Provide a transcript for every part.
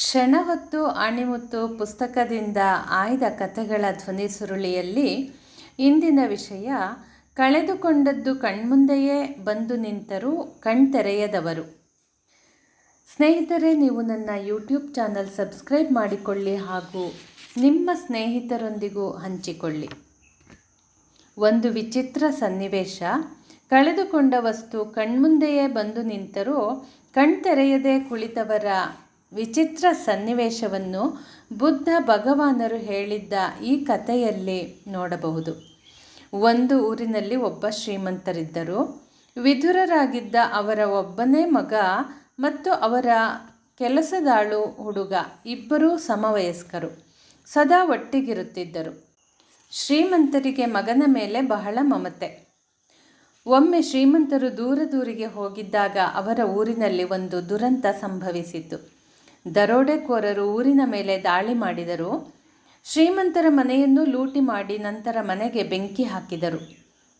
ಕ್ಷಣ ಹೊತ್ತು ಅಣಿಮುತ್ತು ಪುಸ್ತಕದಿಂದ ಆಯ್ದ ಕಥೆಗಳ ಧ್ವನಿ ಸುರುಳಿಯಲ್ಲಿ ಇಂದಿನ ವಿಷಯ, ಕಳೆದುಕೊಂಡದ್ದು ಕಣ್ಮುಂದೆಯೇ ಬಂದು ನಿಂತರೂ ಕಣ್ತೆರೆಯದವರು. ಸ್ನೇಹಿತರೆ, ನೀವು ನನ್ನ ಯೂಟ್ಯೂಬ್ ಚಾನಲ್ ಸಬ್ಸ್ಕ್ರೈಬ್ ಮಾಡಿಕೊಳ್ಳಿ ಹಾಗೂ ನಿಮ್ಮ ಸ್ನೇಹಿತರೊಂದಿಗೂ ಹಂಚಿಕೊಳ್ಳಿ. ಒಂದು ವಿಚಿತ್ರ ಸನ್ನಿವೇಶ. ಕಳೆದುಕೊಂಡ ವಸ್ತು ಕಣ್ಮುಂದೆಯೇ ಬಂದು ನಿಂತರೂ ಕಣ್ತೆರೆಯದೆ ಕುಳಿತವರ ವಿಚಿತ್ರ ಸನ್ನಿವೇಶವನ್ನು ಬುದ್ಧ ಭಗವಾನರು ಹೇಳಿದ್ದ ಈ ಕಥೆಯಲ್ಲಿ ನೋಡಬಹುದು. ಒಂದು ಊರಿನಲ್ಲಿ ಒಬ್ಬ ಶ್ರೀಮಂತರಿದ್ದರು. ವಿಧುರರಾಗಿದ್ದ ಅವರ ಒಬ್ಬನೇ ಮಗ ಮತ್ತು ಅವರ ಕೆಲಸದಾಳು ಹುಡುಗ ಇಬ್ಬರೂ ಸಮವಯಸ್ಕರು. ಸದಾ ಒಟ್ಟಿಗಿರುತ್ತಿದ್ದರು. ಶ್ರೀಮಂತರಿಗೆ ಮಗನ ಮೇಲೆ ಬಹಳ ಮಮತೆ. ಒಮ್ಮೆ ಶ್ರೀಮಂತರು ದೂರ ದೂರಿಗೆ ಹೋಗಿದ್ದಾಗ ಅವರ ಊರಿನಲ್ಲಿ ಒಂದು ದುರಂತ ಸಂಭವಿಸಿತು ದರೋಡೆಕೋರರು ಊರಿನ ಮೇಲೆ ದಾಳಿ ಮಾಡಿದರು. ಶ್ರೀಮಂತರ ಮನೆಯನ್ನು ಲೂಟಿ ಮಾಡಿ ನಂತರ ಮನೆಗೆ ಬೆಂಕಿ ಹಾಕಿದರು.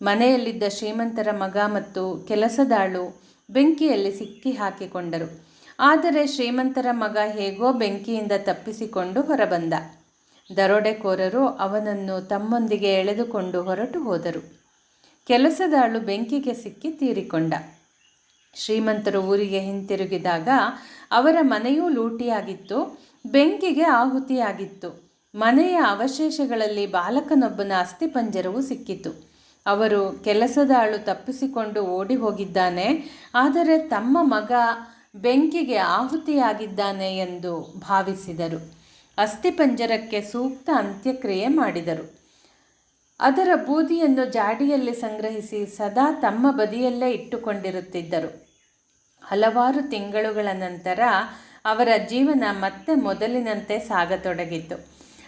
ಮನೆಯಲ್ಲಿದ್ದ ಶ್ರೀಮಂತರ ಮಗ ಮತ್ತು ಕೆಲಸದಾಳು ಬೆಂಕಿಯಲ್ಲಿ ಸಿಕ್ಕಿ ಹಾಕಿಕೊಂಡರು. ಆದರೆ ಶ್ರೀಮಂತರ ಮಗ ಹೇಗೋ ಬೆಂಕಿಯಿಂದ ತಪ್ಪಿಸಿಕೊಂಡು ಹೊರಬಂದ. ದರೋಡೆಕೋರರು ಅವನನ್ನು ತಮ್ಮೊಂದಿಗೆ ಎಳೆದುಕೊಂಡು ಹೊರಟು ಹೋದರು. ಕೆಲಸದಾಳು ಬೆಂಕಿಗೆ ಸಿಕ್ಕಿ ತೀರಿಕೊಂಡ. ಶ್ರೀಮಂತರು ಊರಿಗೆ ಹಿಂತಿರುಗಿದಾಗ ಅವರ ಮನೆಯೂ ಲೂಟಿಯಾಗಿತ್ತು, ಬೆಂಕಿಗೆ ಆಹುತಿಯಾಗಿತ್ತು. ಮನೆಯ ಅವಶೇಷಗಳಲ್ಲಿ ಬಾಲಕನೊಬ್ಬನ ಅಸ್ಥಿಪಂಜರವು ಸಿಕ್ಕಿತು. ಅವರು ಕೆಲಸದ ಆಳು ತಪ್ಪಿಸಿಕೊಂಡು ಓಡಿ ಹೋಗಿದ್ದಾನೆ, ಆದರೆ ತಮ್ಮ ಮಗ ಬೆಂಕಿಗೆ ಆಹುತಿಯಾಗಿದ್ದಾನೆ ಎಂದು ಭಾವಿಸಿದರು. ಅಸ್ಥಿಪಂಜರಕ್ಕೆ ಸೂಕ್ತ ಅಂತ್ಯಕ್ರಿಯೆ ಮಾಡಿದರು. ಅದರ ಬೂದಿಯನ್ನು ಜಾಡಿಯಲ್ಲಿ ಸಂಗ್ರಹಿಸಿ ಸದಾ ತಮ್ಮ ಬದಿಯಲ್ಲೇ ಇಟ್ಟುಕೊಂಡಿರುತ್ತಿದ್ದರು. ಹಲವಾರು ತಿಂಗಳುಗಳ ನಂತರ ಅವರ ಜೀವನ ಮತ್ತೆ ಮೊದಲಿನಂತೆ ಸಾಗತೊಡಗಿತು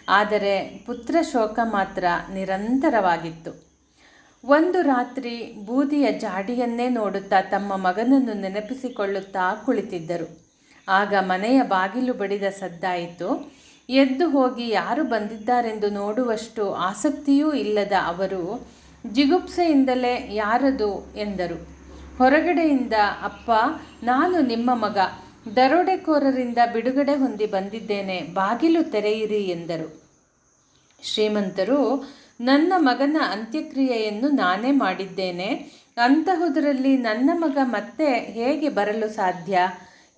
ಆದರೆ ಪುತ್ರ ಶೋಕ ಮಾತ್ರ ನಿರಂತರವಾಗಿತ್ತು. ಒಂದು ರಾತ್ರಿ ಬೂದಿಯ ಜಾಡಿಯನ್ನೇ ನೋಡುತ್ತಾ ತಮ್ಮ ಮಗನನ್ನು ನೆನಪಿಸಿಕೊಳ್ಳುತ್ತಾ ಕುಳಿತಿದ್ದರು. ಆಗ ಮನೆಯ ಬಾಗಿಲು ಬಡಿದ ಸದ್ದಾಯಿತು. ಎದ್ದು ಹೋಗಿ ಯಾರು ಬಂದಿದ್ದಾರೆಂದು ನೋಡುವಷ್ಟು ಆಸಕ್ತಿಯೂ ಇಲ್ಲದ ಅವರು, ಜಿಗುಪ್ಸೆಯಿಂದಲೇ ಯಾರದು? ಎಂದರು. ಹೊರಗಡೆಯಿಂದ ಅಪ್ಪ, ನಾನು ನಿಮ್ಮ ಮಗ. ದರೋಡೆಕೋರರಿಂದ ಬಿಡುಗಡೆ ಹೊಂದಿ ಬಂದಿದ್ದೇನೆ. ಬಾಗಿಲು ತೆರೆಯಿರಿ ಎಂದರು. ಶ್ರೀಮಂತರು, ನನ್ನ ಮಗನ ಅಂತ್ಯಕ್ರಿಯೆಯನ್ನು ನಾನೇ ಮಾಡಿದ್ದೇನೆ. ಅಂತಹುದರಲ್ಲಿ ನನ್ನ ಮಗ ಮತ್ತೆ ಹೇಗೆ ಬರಲು ಸಾಧ್ಯ?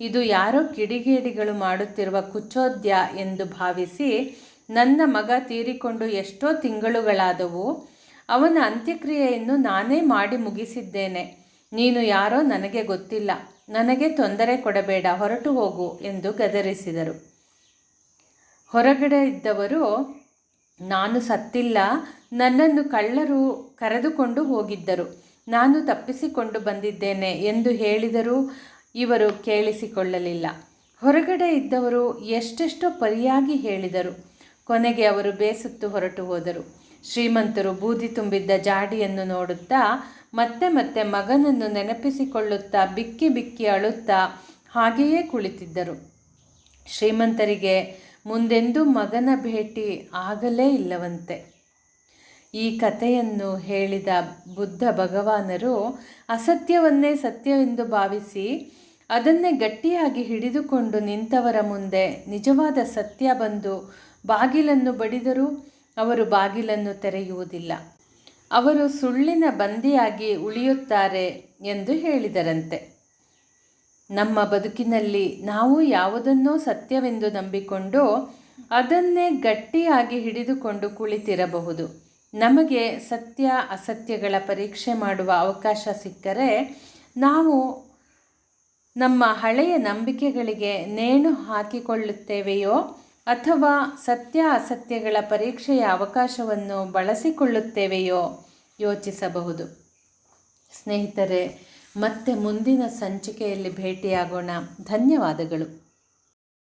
ಇದು ಯಾರೋ ಕಿಡಿಗೇಡಿಗಳು ಮಾಡುತ್ತಿರುವ ಕುಚೋದ್ಯ ಎಂದು ಭಾವಿಸಿ ನನ್ನ ಮಗ ತೀರಿಕೊಂಡು ಎಷ್ಟೋ ತಿಂಗಳುಗಳಾದವು. ಅವನ ಅಂತ್ಯಕ್ರಿಯೆಯನ್ನು ನಾನೇ ಮಾಡಿ ಮುಗಿಸಿದ್ದೇನೆ. ನೀನು ಯಾರೋ ನನಗೆ ಗೊತ್ತಿಲ್ಲ. ನನಗೆ ತೊಂದರೆ ಕೊಡಬೇಡ, ಹೊರಟು ಹೋಗು ಎಂದು ಗದರಿಸಿದರು. ಹೊರಗಡೆ ಇದ್ದವರು, ನಾನು ಸತ್ತಿಲ್ಲ, ನನ್ನನ್ನು ಕಳ್ಳರು ಕರೆದುಕೊಂಡು ಹೋಗಿದ್ದರು. ನಾನು ತಪ್ಪಿಸಿಕೊಂಡು ಬಂದಿದ್ದೇನೆ ಎಂದು ಹೇಳಿದರೂ. ಇವರು ಕೇಳಿಸಿಕೊಳ್ಳಲಿಲ್ಲ. ಹೊರಗಡೆ ಇದ್ದವರು ಎಷ್ಟೆಷ್ಟೋ ಪರಿಯಾಗಿ ಹೇಳಿದರು. ಕೊನೆಗೆ ಅವರು ಬೇಸತ್ತು ಹೊರಟು ಹೋದರು. ಶ್ರೀಮಂತರು ಬೂದಿ ತುಂಬಿದ್ದ ಜಾಡಿಯನ್ನು ನೋಡುತ್ತಾ ಮತ್ತೆ ಮತ್ತೆ ಮಗನನ್ನು ನೆನಪಿಸಿಕೊಳ್ಳುತ್ತಾ ಬಿಕ್ಕಿ ಬಿಕ್ಕಿ ಅಳುತ್ತಾ ಹಾಗೆಯೇ ಕುಳಿತಿದ್ದರು. ಶ್ರೀಮಂತರಿಗೆ ಮುಂದೆಂದೂ ಮಗನ ಭೇಟಿ ಆಗಲೇ ಇಲ್ಲವಂತೆ. ಈ ಕಥೆಯನ್ನು ಹೇಳಿದ ಬುದ್ಧ ಭಗವಾನರು, ಅಸತ್ಯವನ್ನೇ ಸತ್ಯವೆಂದು ಭಾವಿಸಿ ಅದನ್ನೇ ಗಟ್ಟಿಯಾಗಿ ಹಿಡಿದುಕೊಂಡು ನಿಂತವರ ಮುಂದೆ ನಿಜವಾದ ಸತ್ಯ ಬಂದು ಬಾಗಿಲನ್ನು ಬಡಿದರೂ ಅವರು ಬಾಗಿಲನ್ನು ತೆರೆಯುವುದಿಲ್ಲ. ಅವರು ಸುಳ್ಳಿನ ಬಂದಿಯಾಗಿ ಉಳಿಯುತ್ತಾರೆ ಎಂದು ಹೇಳಿದರಂತೆ. ನಮ್ಮ ಬದುಕಿನಲ್ಲಿ ನಾವು ಯಾವುದನ್ನೋ ಸತ್ಯವೆಂದು ನಂಬಿಕೊಂಡು ಅದನ್ನೇ ಗಟ್ಟಿಯಾಗಿ ಹಿಡಿದುಕೊಂಡು ಕುಳಿತಿರಬಹುದು. ನಮಗೆ ಸತ್ಯ ಅಸತ್ಯಗಳ ಪರೀಕ್ಷೆ ಮಾಡುವ ಅವಕಾಶ ಸಿಕ್ಕರೆ ನಾವು ನಮ್ಮ ಹಳೆಯ ನಂಬಿಕೆಗಳಿಗೆ ನೇಣು ಹಾಕಿಕೊಳ್ಳುತ್ತೇವೆಯೋ ಅಥವಾ ಸತ್ಯ ಅಸತ್ಯಗಳ ಪರೀಕ್ಷೆಯ ಅವಕಾಶವನ್ನು ಬಳಸಿಕೊಳ್ಳುತ್ತೇವೆಯೋ ಯೋಚಿಸಬಹುದು. ಸ್ನೇಹಿತರೆ, ಮತ್ತೆ ಮುಂದಿನ ಸಂಚಿಕೆಯಲ್ಲಿ ಭೇಟಿಯಾಗೋಣ. ಧನ್ಯವಾದಗಳು.